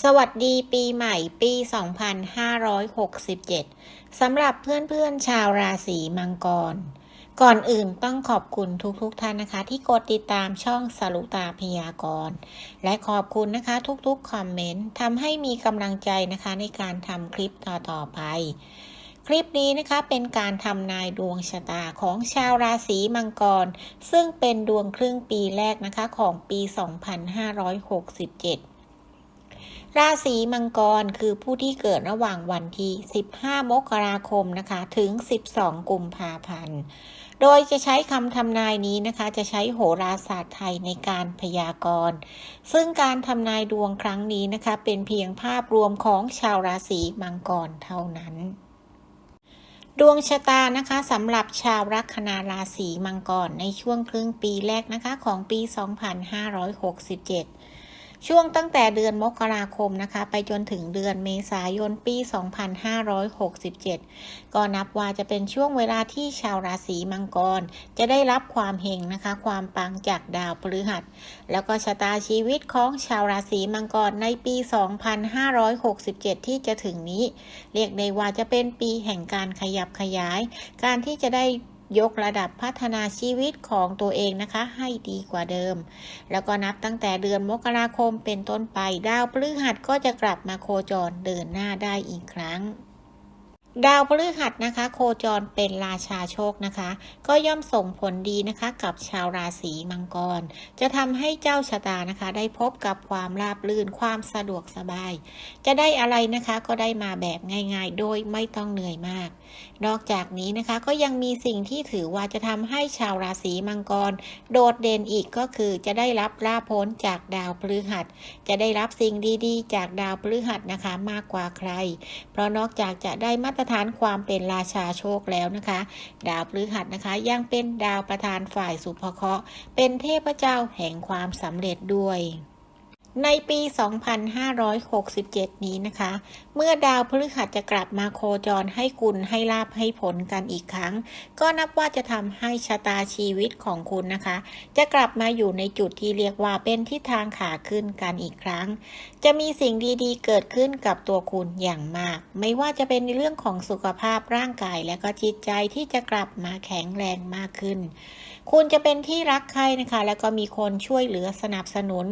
สวัสดีปีใหม่ปี 2567 สำหรับเพื่อนๆชาวราศีมังกร ก่อนอื่นต้องขอบคุณทุกๆทท่านนะคะ ที่กดติดตามช่องสรุตาพยากรณ์และขอบคุณนะคะทุกๆคอมเมนต์ทำให้มีกำลังใจนะคะในการทำคลิปต่อๆไป คลิปนี้นะคะเป็นการทำนายดวงชะตาของชาวราศีมังกร ซึ่งเป็นดวงครึ่งปีแรกนะคะของปี 2567 ราศีมังกรคือผู้ที่เกิดระหว่างวันที่ 15 มกราคมนะคะ ถึง 12 กุมภาพันธ์ โดยจะใช้คำทำนายนี้นะคะ จะใช้โหราศาสตร์ไทยในการพยากรณ์ ซึ่งการทำนายดวงครั้งนี้นะคะ เป็นเพียงภาพรวมของชาวราศีมังกรเท่านั้นดวงชะตานะคะสำหรับชาวลัคนาราศีมังกรในช่วงครึ่งปีแรกนะคะของปี 2567 ช่วงตั้งแต่เดือนมกราคมนะคะ ไปจนถึงเดือนเมษายนปี 2567 ก็นับว่าจะเป็นช่วงเวลาที่ชาวราศีมังกร จะได้รับความเฮงนะคะ ความปังจากดาวพฤหัส แล้วก็ชะตาชีวิตของชาวราศีมังกรในปี 2567 ที่จะถึงนี้ เรียกได้ว่าจะเป็นปีแห่งการขยับขยาย การที่จะได้ ยกระดับพัฒนาชีวิตของตัวเองนะคะ ให้ดีกว่าเดิม แล้วก็นับตั้งแต่เดือนมกราคมเป็นต้นไปดาวพฤหัสก็จะกลับมาโคจรเดินหน้าได้อีกครั้ง ดาวพฤหัสนะคะ โคจรเป็นราชาโชคนะคะ ก็ย่อมส่งผลดีนะคะ กับชาวราศีมังกร จะทำให้เจ้าชะตานะคะ ได้พบกับความราบรื่นความสะดวกสบาย จะได้อะไรนะคะก็ได้มาแบบง่าย ๆ โดยไม่ต้องเหนื่อยมาก นอกจากนี้นะคะก็ยังมีสิ่งที่ถือว่าจะทำให้ชาวราศีมังกร โดดเด่นอีกก็คือจะได้รับลาภพ้นจากดาวพฤหัส จะได้รับสิ่งดีๆ จากดาวพฤหัสนะคะมากกว่าใคร เพราะนอกจากจะได้มาตรฐานความเป็นราชาโชคแล้วนะคะ ดาวพฤหัสนะคะ ยังเป็นดาวประธานฝ่ายสุภเคราะห์เป็นเทพเจ้าแห่งความสำเร็จด้วย ในปี 2567 นี้นะคะ เมื่อดาวพฤหัสจะกลับมาโคจรให้กุลให้ลาบให้ผลกันอีกครั้ง ก็นับว่าจะทำให้ชะตาชีวิตของคุณนะคะ จะกลับมาอยู่ในจุดที่เรียกว่าเป็นทิศทางขาขึ้นกันอีกครั้ง จะมีสิ่งดีๆ เกิดขึ้นกับตัวคุณอย่างมาก ไม่ว่าจะเป็นเรื่องของสุขภาพร่างกายและก็จิตใจที่จะกลับมาแข็งแรงมากขึ้น คุณจะเป็นที่รักใครนะคะ แล้วก็มีคนช่วยเหลือสนับสนุน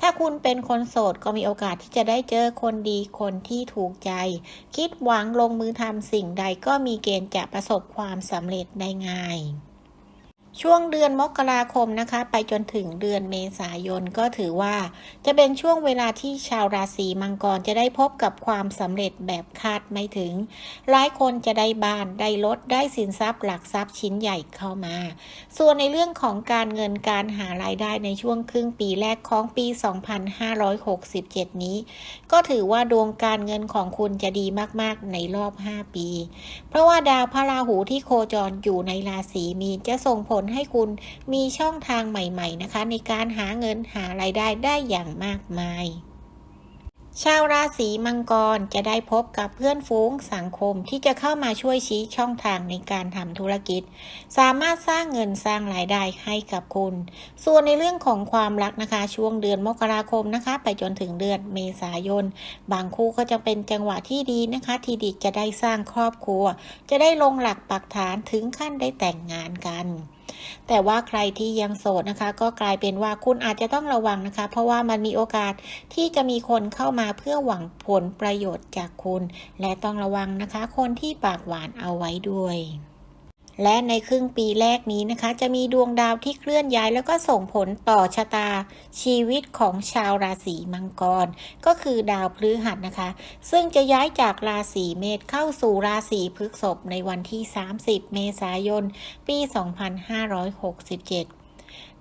ถ้าคุณเป็นคนโสดก็มีโอกาสที่จะได้เจอคนดีคนที่ถูกใจ คิดหวังลงมือทำสิ่งใดก็มีเกณฑ์จะประสบความสำเร็จได้ง่าย ช่วงเดือนมกราคมนะคะ ไปจนถึงเดือนเมษายนก็ถือว่า จะเป็นช่วงเวลาที่ชาวราศีมังกรจะได้พบกับความสำเร็จแบบคาดไม่ถึง หลายคนจะได้บ้านได้รถได้สินทรัพย์หลักทรัพย์ชิ้นใหญ่เข้ามา ส่วนในเรื่องของการเงินการหารายได้ในช่วงครึ่งปีแรกของปี 2567 นี้ ก็ถือว่าดวงการเงินของคุณจะดีมากๆในรอบ 5 ปี เพราะว่าดาวพระราหูที่โคจรอยู่ในราศีมีนจะส่งผลให้คุณมีช่องทางใหม่ ๆ นะคะ ในการหาเงินหารายได้ได้อย่างมากมายชาวราศีมังกรจะได้พบกับเพื่อนฝูงสังคมที่จะเข้ามาช่วยชี้ช่องทางในการทำธุรกิจ สามารถสร้างเงินสร้างรายได้ให้กับคุณ ส่วนในเรื่องของความรักนะคะ ช่วงเดือนมกราคมนะคะ ไปจนถึงเดือนเมษายน บางคู่ก็จะเป็นจังหวะที่ดีนะคะ ที่ดีจะได้สร้างครอบครัว จะได้ลงหลักปักฐานถึงขั้นได้แต่งงานกันแต่ว่าใครที่ยังโสดนะคะ ก็กลายเป็นว่าคุณอาจจะต้องระวังนะคะ เพราะว่ามันมีโอกาสที่จะมีคนเข้ามาเพื่อหวังผลประโยชน์จากคุณ และต้องระวังนะคะ คนที่ปากหวานเอาไว้ด้วย และในครึ่งปีแรกนี้นะคะ จะมีดวงดาวที่เคลื่อนย้าย แล้วก็ส่งผลต่อชะตาชีวิตของชาวราศีมังกร ก็คือดาวพฤหัสนะคะ ซึ่งจะย้ายจากราศีเมษเข้าสู่ราศีพฤษภในวันที่ 30 เมษายน ปี 2567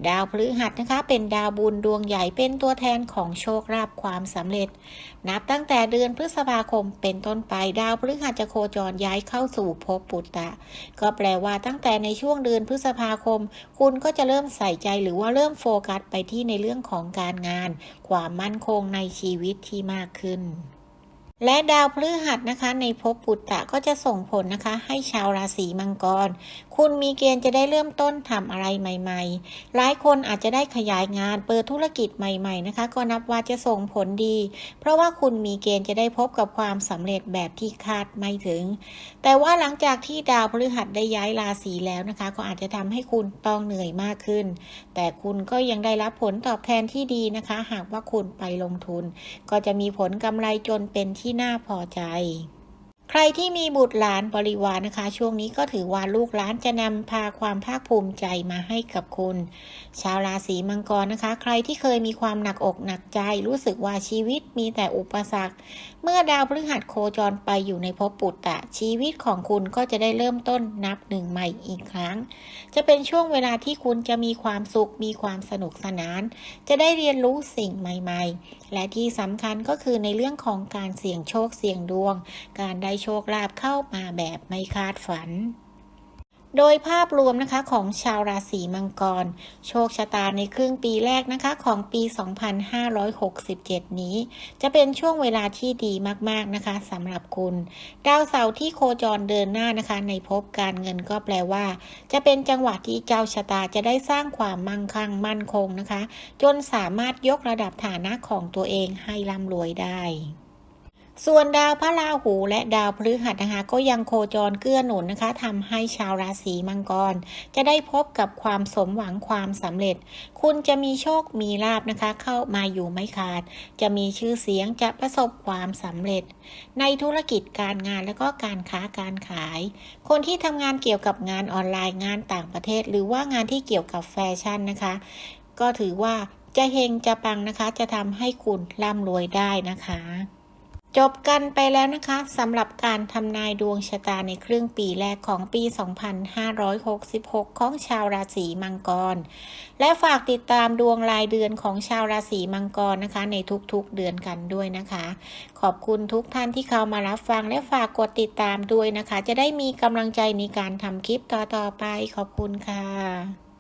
ดาวพฤหัสนะคะ เป็นดาวบุญดวงใหญ่เป็นตัวแทนของโชคลาภความสำเร็จ นับตั้งแต่เดือนพฤษภาคมเป็นต้นไปดาวพฤหัสจะโคจรย้ายเข้าสู่ภพปุตตะ ก็แปลว่าตั้งแต่ในช่วงเดือนพฤษภาคม คุณก็จะเริ่มใส่ใจหรือว่าเริ่มโฟกัสไปที่ในเรื่องของการงาน ความมั่นคงในชีวิตที่มากขึ้น และดาวพฤหัสนะคะ ในภพปุตตะก็จะส่งผลนะคะ ให้ชาวราศีมังกร คุณมีเกณฑ์จะได้เริ่มต้นทำอะไรใหม่ ๆ หลายคนอาจจะได้ขยายงานเปิดธุรกิจใหม่ ๆ นะคะ ก็นับว่าจะส่งผลดี เพราะว่าคุณมีเกณฑ์จะได้พบกับความสำเร็จแบบที่คาดไม่ถึง แต่ว่าหลังจากที่ดาวพฤหัสได้ย้ายราศีแล้วนะคะ ก็อาจจะทำให้คุณต้องเหนื่อยมากขึ้น แต่คุณก็ยังได้รับผลตอบแทนที่ดีนะคะ หากว่าคุณไปลงทุน ก็จะมีผลกำไรจนเป็นที่น่าพอใจ ใครที่มีบุตรหลานบริวารนะคะ ช่วงนี้ก็ถือว่าลูกหลานจะนำพาความภาคภูมิใจมาให้กับคุณ ชาวราศีมังกรนะคะ ใครที่เคยมีความหนักอกหนักใจ รู้สึกว่าชีวิตมีแต่อุปสรรค เมื่อดาวพฤหัสโคจรไปอยู่ในภพปุตตะ ชีวิตของคุณก็จะได้เริ่มต้นนับหนึ่งใหม่อีกครั้ง จะเป็นช่วงเวลาที่คุณจะมีความสุขมีความสนุกสนาน จะได้เรียนรู้สิ่งใหม่ ๆ และที่สำคัญก็คือในเรื่องของการเสี่ยงโชคเสี่ยงดวง การได้โชคลาภเข้ามาแบบไม่คาดฝัน โดยภาพรวมนะคะของชาวราศีมังกร โชคชะตาในครึ่งปีแรกนะคะของปี 2567 นี้ จะเป็นช่วงเวลาที่ดีมากๆนะคะสำหรับคุณ ดาวเสาร์ที่โคจรเดินหน้านะคะ ในภพการเงินก็แปลว่า จะเป็นจังหวะที่เจ้าชะตาจะได้สร้างความมั่งคั่งมั่นคงนะคะ จนสามารถยกระดับฐานะของตัวเองให้ร่ำรวยได้ ส่วนดาวพระราหูและดาวพฤหัสนะคะก็ยังโคจรเกื้อหนุนนะคะทำให้ชาวราศีมังกร จะได้พบกับความสมหวังความสำเร็จ คุณจะมีโชคมีลาบนะคะ เข้ามาอยู่ไม่ขาด จะมีชื่อเสียงจะประสบความสำเร็จ ในธุรกิจการงานและก็การค้าการขาย คนที่ทำงานเกี่ยวกับงานออนไลน์งานต่างประเทศ หรือว่างานที่เกี่ยวกับแฟชั่นนะคะ ก็ถือว่าจะเฮงจะปังนะคะ จะทำให้คุณร่ำรวยได้นะคะ จบกันไปแล้วนะคะสำหรับการทำนายดวงชะตาในครึ่งปีแรกของปี 2566 ของชาวราศีมังกร และฝากติดตามดวงรายเดือนของชาวราศีมังกรนะคะ ในทุกๆเดือนกันด้วยนะคะ ขอบคุณทุกท่านที่เข้ามารับฟังและฝากกดติดตามด้วยนะคะ จะได้มีกำลังใจในการทำคลิปต่อๆไปขอบคุณค่ะ